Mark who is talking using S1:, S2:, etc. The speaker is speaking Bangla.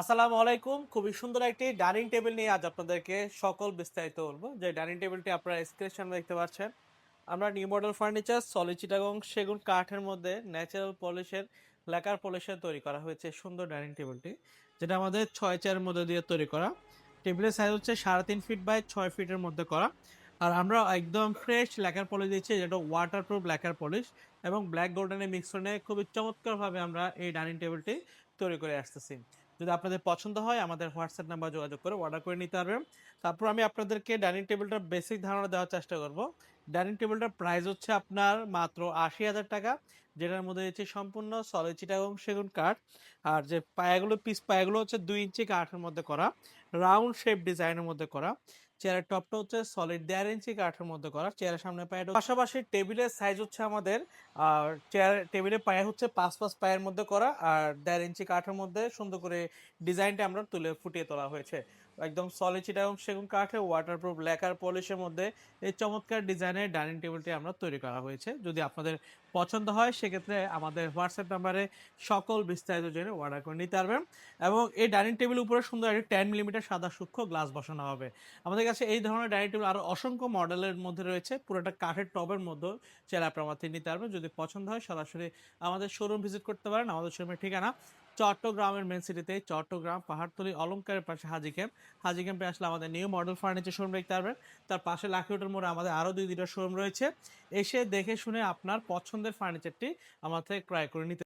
S1: আসসালামু আলাইকুম। খুবই সুন্দর একটি ডাইনিং টেবিল নিয়ে আজ আপনাদেরকে সকল বিস্তারিত বলব। যে ডাইনিং টেবিলটি আপনারা স্ক্রিনের দেখতে পাচ্ছেন, আমরা new model furniture, solid Chittagong সেগুন কাঠের মধ্যে ন্যাচারাল পলিশের, লেকার পলিশের তৈরি করা হয়েছে সুন্দর ডাইনিং টেবিলটি, যেটা আমাদের ছয় চেয়ারের মধ্যে দিয়ে তৈরি করা। টেবিলের সাইজ হচ্ছে সাড়ে তিন ফিট বাই ছয় ফিটের মধ্যে করা। আর আমরা একদম ফ্রেশ লেকার পলিশ দিচ্ছি, যেটা ওয়াটারপ্রুফ লেকার পলিশ এবং ব্ল্যাক গোল্ডেনের মিক্সনে খুবই চমৎকারভাবে আমরা এই ডাইনিং টেবিলটি তৈরি করে আসতেছি। যদি আপনাদের পছন্দ হয়, আমাদের হোয়াটসঅ্যাপ নাম্বার যোগাযোগ করে অর্ডার করে নিতে পারবেন। তারপর আমি আপনাদেরকে ডাইনিং টেবিলটার বেসিক ধারণা দেওয়ার চেষ্টা করব। ডাইনিং টেবিলটার প্রাইস হচ্ছে আপনার মাত্র আশি হাজার টাকা, যেটার মধ্যে রয়েছে সম্পূর্ণ সলিড চিটাগং সেগুন কাঠ। আর যে পায়াগুলো পিস পায়াগুলো হচ্ছে দুই ইঞ্চি কাঠের মধ্যে করা রাউন্ড শেপ ডিজাইনের মধ্যে করা। চেয়ারের টপটা হচ্ছে সলিড দেড় ইঞ্চি কাঠের মধ্যে করা, চেয়ারের সামনে পায়ের পাশাপাশি টেবিলের সাইজ হচ্ছে আমাদের, আর চেয়ার, টেবিলের পায়ে হচ্ছে পাঁচ পাঁচ পায়ের মধ্যে করা, আর দেড় ইঞ্চি কাঠের মধ্যে সুন্দর করে ডিজাইনটা আমরা তুলে ফুটিয়ে তোলা হয়েছে। একদম সলিড চিটাগং সেগুন কাঠে ওয়াটারপ্রুফ লেকার পলিশের মধ্যে এই চমৎকার ডিজাইনের ডাইনিং টেবিলটি আমরা তৈরি করা হয়েছে। যদি আপনাদের পছন্দ হয়, সেক্ষেত্রে আমাদের হোয়াটসঅ্যাপ নাম্বারে সকল বিস্তারিত জেনে অর্ডার করে নিতে পারবেন এবং এই ডাইনিং টেবিল উপরে সুন্দর একটি টেন মিলিমিটার সাদা সূক্ষ্ম গ্লাস বসানো হবে। আমাদের কাছে এই ধরনের ডাইনিং টেবিল আরও অসংখ্য মডেলের মধ্যে রয়েছে। পুরোটা কাঠের টবের মধ্যে চাইলে আপনার নিতে পারবেন। যদি পছন্দ হয়, সরাসরি আমাদের শোরুম ভিজিট করতে পারেন। আমাদের শোরুমের ঠিকানা চট্টগ্রামের মেন সিটিতে চট্টগ্রাম পাহাড়তলি অলঙ্কারের পাশে হাজি ক্যাম্প। হাজি ক্যাম্পে আসলে আমাদের নিউ মডেল ফার্নিচার শোরুম দেখতে পারবেন। তার পাশে হোটেল মোড়ে আমাদের আরও দুই দুইটা শোরুম রয়েছে। এসে দেখে শুনে আপনার পছন্দের ফার্নিচারটি থেকে ক্রয় করে নিতে